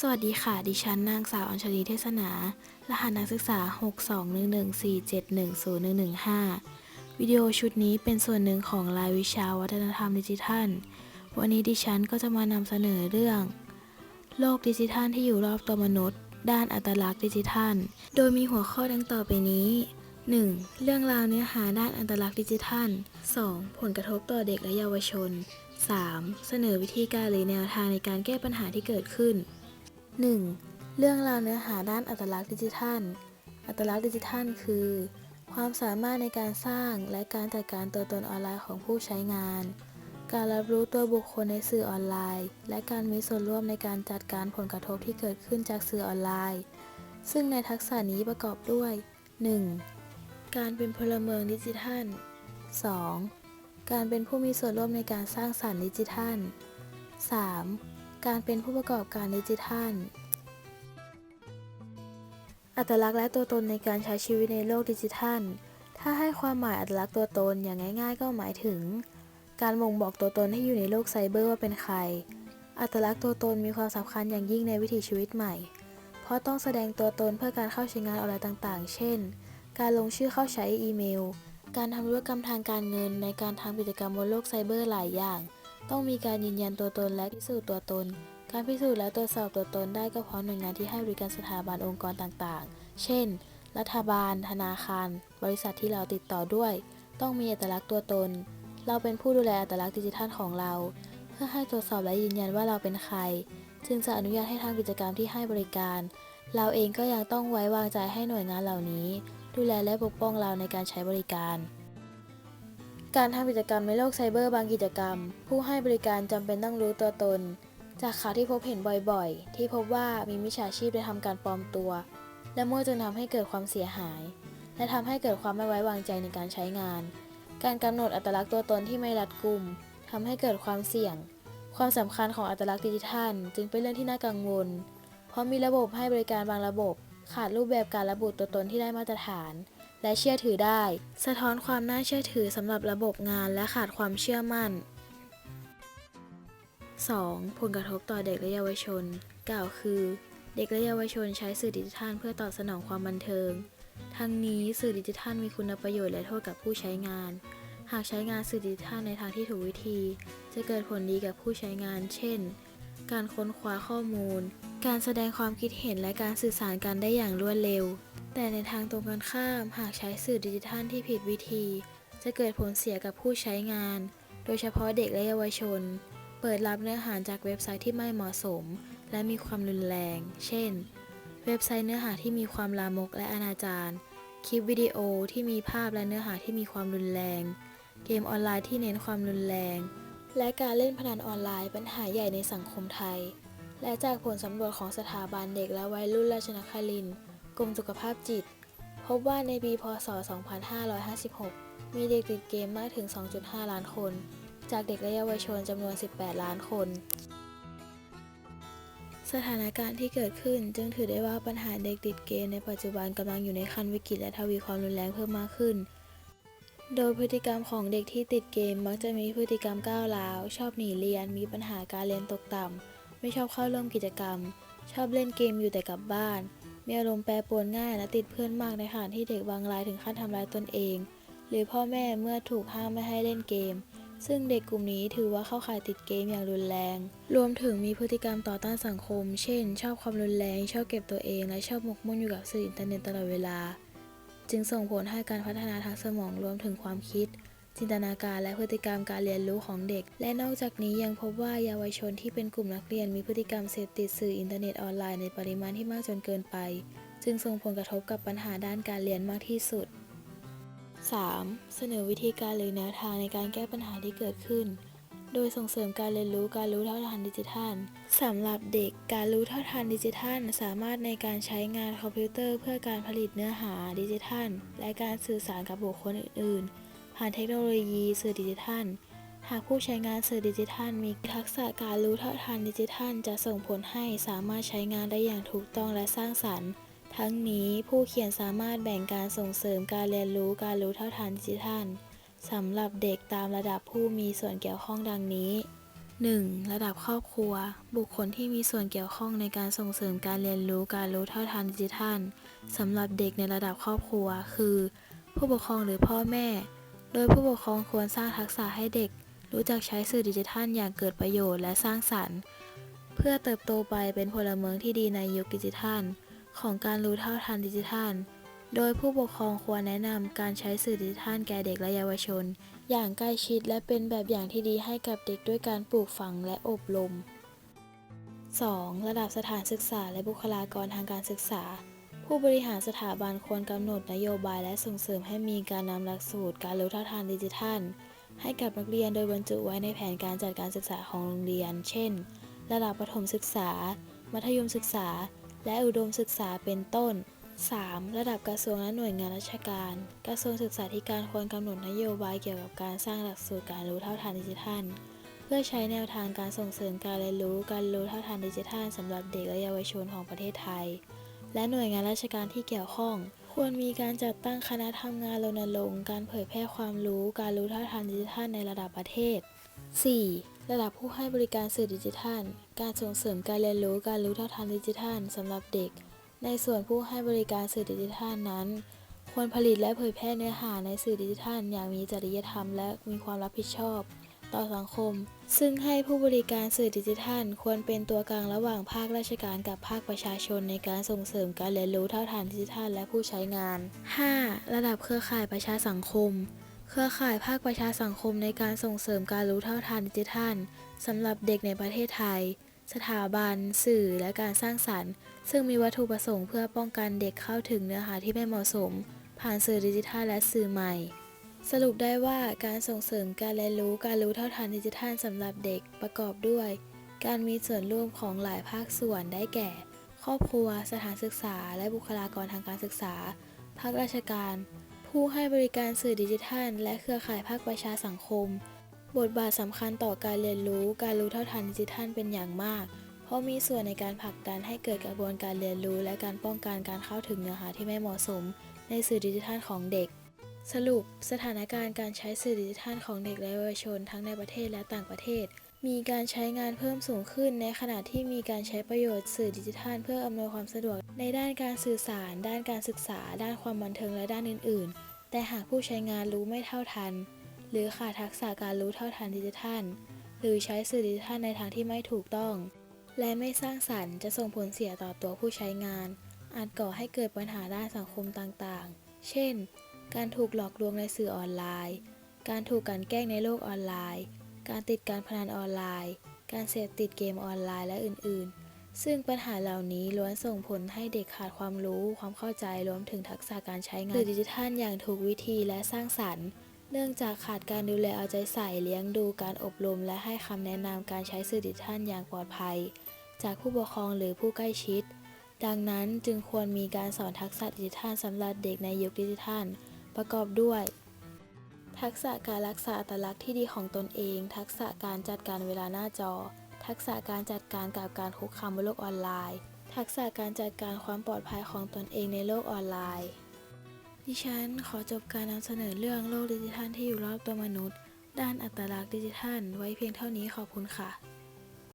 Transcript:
สวัสดีค่ะ ดิฉันนางสาวอัญชลีเทศนา รหัสนักศึกษา 62114710115 วิดีโอชุดนี้เป็นส่วนหนึ่งของรายวิชาวัฒนธรรมดิจิทัล วันนี้ดิฉันก็จะมานำเสนอเรื่อง โลกดิจิทัลที่อยู่รอบตัวมนุษย์ ด้านอัตลักษณ์ดิจิทัล โดยมีหัวข้อดังต่อไปนี้ 1. เรื่องราวเนื้อหาด้านอัตลักษณ์ดิจิทัล 2. ผลกระทบต่อเด็กและเยาวชน 3. เสนอวิธีการหรือแนวทางในการแก้ปัญหาที่เกิดขึ้น 1. เรื่องราวเนื้อหาด้านอัตลักษณ์ดิจิทัล อัตลักษณ์ดิจิทัล คือ ความสามารถในการสร้างและการจัดการตัวตนออนไลน์ของผู้ใช้งาน การรับรู้ตัวบุคคลในสื่อออนไลน์ และการมีส่วนร่วมในการจัดการผลกระทบที่เกิดขึ้นจากสื่อออนไลน์ ซึ่งในทักษะนี้ประกอบด้วย 1. การเป็นพลเมืองดิจิทัล 2. การเป็นผู้มีส่วนร่วมในการสร้างสรรค์ดิจิทัล 3. การเป็นผู้ประกอบการดิจิทัล อัตลักษณ์และตัวตนในการใช้ชีวิตในโลกดิจิทัล ถ้าให้ความหมายอัตลักษณ์ตัวตนอย่างง่าย ๆ ก็หมายถึง การบ่งบอกตัวตนให้อยู่ในโลกไซเบอร์ว่าเป็นใคร อัตลักษณ์ตัวตนมีความสำคัญอย่างยิ่งในวิถีชีวิตใหม่ เพราะต้องแสดงตัวตนเพื่อการเข้าใช้งานออนไลน์ต่างๆ เช่น การลงชื่อเข้าใช้อีเมล การทำธุรกรรมทางการเงินในการทำกิจกรรมบนโลกไซเบอร์หลายอย่าง ต้องมีการยืนยันตัวตนและพิสูจน์ตัวตน การพิสูจน์และตรวจสอบตัวตนได้ก็เพราะหน่วยงานที่ให้บริการสถาบันองค์กรต่างๆ เช่น รัฐบาล ธนาคาร บริษัทที่เราติดต่อด้วย ต้องมีอัตลักษณ์ตัวตน เราเป็นผู้ดูแลอัตลักษณ์ดิจิทัลของเรา เพื่อให้ตรวจสอบและยืนยันว่าเราเป็นใคร จึงจะอนุญาตให้ทำกิจกรรมที่ให้บริการ เราเองก็ยังต้องไว้วางใจให้หน่วยงานเหล่านี้ ดูแลและปกป้องเราในการใช้บริการ การทำกิจกรรมในโลกไซเบอร์บางกิจกรรม ผู้ให้บริการจำเป็นต้องรู้ตัวตน จากข่าวที่พบเห็นบ่อยๆ ที่พบว่ามีมิจฉาชีพได้ทำการปลอมตัว และมั่วจนทำให้เกิดความเสียหาย และทำให้เกิดความไม่ไว้วางใจในการใช้งาน การกำหนดอัตลักษณ์ตัวตนที่ไม่รัดกุมทำให้เกิดความเสี่ยง ความสำคัญของอัตลักษณ์ดิจิทัล จึงเป็นเรื่องที่น่ากังวล เพราะมีระบบให้บริการบางระบบ ขาดรูปแบบการระบุตัวตนที่ได้มาตรฐาน และเชื่อถือได้ สะท้อนความน่าเชื่อถือสำหรับระบบงานและขาดความเชื่อมั่น 2. ผลกระทบต่อเด็กและเยาวชน กล่าวคือ เด็กและเยาวชนใช้สื่อดิจิทัลเพื่อตอบสนองความบันเทิง ทั้งนี้สื่อดิจิทัลมีคุณประโยชน์และโทษกับผู้ใช้งาน หากใช้งานสื่อดิจิทัลในทางที่ถูกวิธี จะเกิดผลดีกับผู้ใช้งาน เช่น การค้นคว้าข้อมูล การแสดงความคิดเห็นและการสื่อสารกันได้อย่างรวดเร็ว แต่ในทางตรงกันข้ามหากใช้สื่อดิจิทัลที่ผิดวิธี จะเกิดผลเสียกับผู้ใช้งาน โดยเฉพาะเด็กและเยาวชน เปิดรับเนื้อหาจากเว็บไซต์ที่ไม่เหมาะสม และมีความรุนแรง เช่น เว็บไซต์เนื้อหาที่มีความลามกและอนาจารคลิปวิดีโอที่มีภาพและเนื้อหาที่มีความรุนแรง เกมออนไลน์ที่เน้นความรุนแรง และการเล่นพนันออนไลน์ปัญหาใหญ่ในสังคมไทย และจากผลสำรวจของสถาบันเด็กและวัยรุ่นราชนครินทร์ กรมสุขภาพจิต พบว่าในปีพศ 2556 มีเด็กติดเกมมากถึง 2.5 ล้านคน จากเด็กและเยาวชนจำนวน 18 ล้านคน สถานการณ์ที่เกิดขึ้นจึงถือได้ว่าปัญหาเด็กติดเกมในปัจจุบันกำลังอยู่ในขั้นวิกฤตและทวีความรุนแรงเพิ่มมากขึ้น โดยพฤติกรรมของเด็กที่ติดเกมมักจะมีพฤติกรรมก้าวร้าว ชอบหนีเรียน มีปัญหาการเรียนตกต่ำไม่ชอบเข้าร่วมกิจกรรม ชอบเล่นเกมอยู่แต่กับบ้าน มีอารมณ์แปรปรวนง่ายและติดเพื่อนมากในขณะที่เด็กบางรายถึงขั้นทำร้ายตนเอง หรือพ่อแม่เมื่อถูกห้ามไม่ให้เล่นเกม ซึ่งเด็กกลุ่มนี้ถือว่าเข้าข่ายติดเกมอย่างรุนแรง รวมถึงมีพฤติกรรมต่อต้านสังคม เช่น ชอบความรุนแรง ชอบเก็บตัวเองและชอบหมกมุ่นอยู่กับสื่ออินเทอร์เน็ตตลอดเวลา จึงส่งผลให้การพัฒนาทางสมองรวมถึงความคิด จินตนาการและพฤติกรรมการเรียนรู้ของเด็ก และนอกจากนี้ยังพบว่าเยาวชนที่เป็นกลุ่มนักเรียนมีพฤติกรรมเสพติดสื่ออินเทอร์เน็ตออนไลน์ในปริมาณที่มากจนเกินไป จึงส่งผลกระทบกับปัญหาด้านการเรียนมากที่สุด 3. เสนอวิธีการหรือแนวทางในการแก้ปัญหาที่เกิดขึ้น โดยส่งเสริมการเรียนรู้การรู้เท่าทันดิจิทัลสำหรับเด็กการรู้เท่าทันดิจิทัล สามารถในการใช้งานคอมพิวเตอร์ เพื่อการผลิตเนื้อหาดิจิทัล และการสื่อสารกับบุคคลอื่นๆ ผ่านเทคโนโลยีสื่อดิจิทัล หากผู้ใช้งานสื่อดิจิทัล มีทักษะการรู้เท่าทันดิจิทัล จะส่งผลให้สามารถใช้งานได้อย่างถูกต้องและสร้างสรรค์ ทั้งนี้ผู้เขียนสามารถแบ่งการส่งเสริมการเรียนรู้การรู้เท่าทันดิจิทัลสำหรับเด็กตามระดับผู้มีส่วนเกี่ยวข้องดังนี้ 1. ระดับครอบครัว บุคคลที่มีส่วนเกี่ยวข้องในการส่งเสริมการเรียนรู้การรู้เท่าทันดิจิทัลสำหรับเด็กในระดับครอบครัว คือ ผู้ปกครองหรือพ่อแม่ โดยผู้ปกครองควรสร้างทักษะให้เด็ก รู้จักใช้สื่อดิจิทัลอย่างเกิดประโยชน์และสร้างสรรค์ เพื่อเติบโตไปเป็นพลเมืองที่ดีในยุคดิจิทัล ของการรู้เท่าทันดิจิทัล โดยผู้ปกครองควรแนะนำการใช้สื่อดิจิทัลแก่เด็กและเยาวชน อย่างใกล้ชิดและเป็นแบบอย่างที่ดีให้กับเด็กด้วยการปลูกฝังและอบรม 2. ระดับสถานศึกษาและบุคลากรทางการศึกษา ผู้บริหารสถาบันควรกำหนดนโยบายและส่งเสริมให้มีการนำหลักสูตรการรู้เท่าทันดิจิทัล ให้กับนักเรียนโดยบรรจุไว้ในแผนการจัดการศึกษาของโรงเรียน เช่น ระดับประถมศึกษา มัธยมศึกษา และอุดมศึกษาเป็นต้น 3. ระดับกระทรวงและหน่วยงานราชการ กระทรวงศึกษาธิการควรกำหนดนโยบายเกี่ยวกับการสร้างหลักสูตรการรู้เท่าทันดิจิทัล เพื่อใช้แนวทางการส่งเสริมการเรียนรู้ การรู้เท่าทันดิจิทัลสำหรับเด็กและเยาวชนของประเทศไทย และหน่วยงานราชการที่เกี่ยวข้อง ควรมีการจัดตั้งคณะทำงานรณรงค์การเผยแพร่ความรู้ การรู้เท่าทันดิจิทัลในระดับประเทศ 4. ระดับผู้ให้บริการสื่อดิจิทัล การส่งเสริมการเรียนรู้การรู้เท่าทันดิจิทัลสำหรับเด็ก ในส่วนผู้ให้บริการสื่อดิจิทัลนั้น ควรผลิตและเผยแพร่เนื้อหาในสื่อดิจิทัลอย่างมีจริยธรรมและมีความรับผิดชอบ ต่อสังคม ซึ่งให้ผู้บริการสื่อดิจิทัล ควรเป็นตัวกลางระหว่างภาคราชการกับภาคประชาชนในการส่งเสริมการเรียนรู้เท่าทันดิจิทัลและผู้ใช้งาน 5. ระดับเครือข่ายประชาสังคม เครือข่ายภาคประชาสังคมในการส่งเสริมการรู้เท่าทันดิจิทัลสำหรับเด็กในประเทศไทย สถาบัน สื่อ และการสร้างสรรค์ ซึ่งมีวัตถุประสงค์เพื่อป้องกันเด็กเข้าถึงเนื้อหาที่ไม่เหมาะสม ผ่านสื่อดิจิทัลและสื่อใหม่ สรุปได้ว่าการส่งเสริมการเรียนรู้การรู้เท่าทันดิจิทัลสำหรับเด็กประกอบด้วย การมีส่วนร่วมของหลายภาคส่วนได้แก่ ครอบครัว สถานศึกษา และบุคลากรทางการศึกษา ภาคราชการ ผู้ให้บริการสื่อดิจิทัล และเครือข่ายภาคประชาสังคม บทบาทสำคัญต่อการเรียนรู้การรู้เท่าทันดิจิทัลเป็นอย่างมาก เพราะมีส่วนในการผลักดันให้เกิดกระบวนการเรียนรู้ และการป้องกันการเข้าถึงเนื้อหาที่ไม่เหมาะสม ในสื่อดิจิทัลของเด็ก สรุปสถานการณ์การใช้สื่อดิจิทัลของเด็กและเยาวชนทั้งในประเทศและต่างประเทศ มีการใช้งานเพิ่มสูงขึ้นในขณะที่มีการใช้ประโยชน์สื่อดิจิทัล เพื่ออำนวยความสะดวก ในด้านการสื่อสาร ด้านการศึกษา ด้านความบันเทิงและด้านอื่น ๆ แต่หากผู้ใช้งานรู้ไม่เท่าทัน หรือขาดทักษะการรู้เท่าทันดิจิทัล หรือใช้สื่อดิจิทัลในทางที่ไม่ถูกต้อง และไม่สร้างสรรค์จะส่งผลเสียต่อตัวผู้ใช้งาน อาจก่อให้เกิดปัญหาด้านสังคมต่างๆ เช่น การถูกหลอกลวงในสื่อออนไลน์ การถูกกลันแกล้งในโลกออนไลน์ การติดการพนันออนไลน์ การเสพติดเกมออนไลน์และอื่น ๆ ซึ่งปัญหาเหล่านี้ล้วนส่งผลให้เด็กขาดความรู้ ความเข้าใจรวมถึงทักษะการใช้งานสื่อดิจิทัลอย่างถูกวิธีและสร้างสรรค์ เนื่องจากขาดการดูแลเอาใจใส่เลี้ยงดูการอบรม และให้คำแนะนำการใช้สื่อดิจิทัลอย่างปลอดภัย จากผู้ปกครองหรือผู้ใกล้ชิดดังนั้นจึงควรมีการสอนทักษะดิจิทัลสำหรับเด็กในยุคดิจิทัล ประกอบด้วย ทักษะการรักษาอัตลักษณ์ที่ดีของตนเอง ทักษะการจัดการเวลาหน้าจอ ทักษะการจัดการกับการคุกคามบนโลกออนไลน์ ทักษะการจัดการความปลอดภัยของตนเองในโลกออนไลน์ ดิฉันขอจบการนำเสนอเรื่องโลกดิจิทัลที่อยู่รอบตัวมนุษย์ ด้านอัตลักษณ์ดิจิทัล ไว้เพียงเท่านี้ขอบคุณค่ะ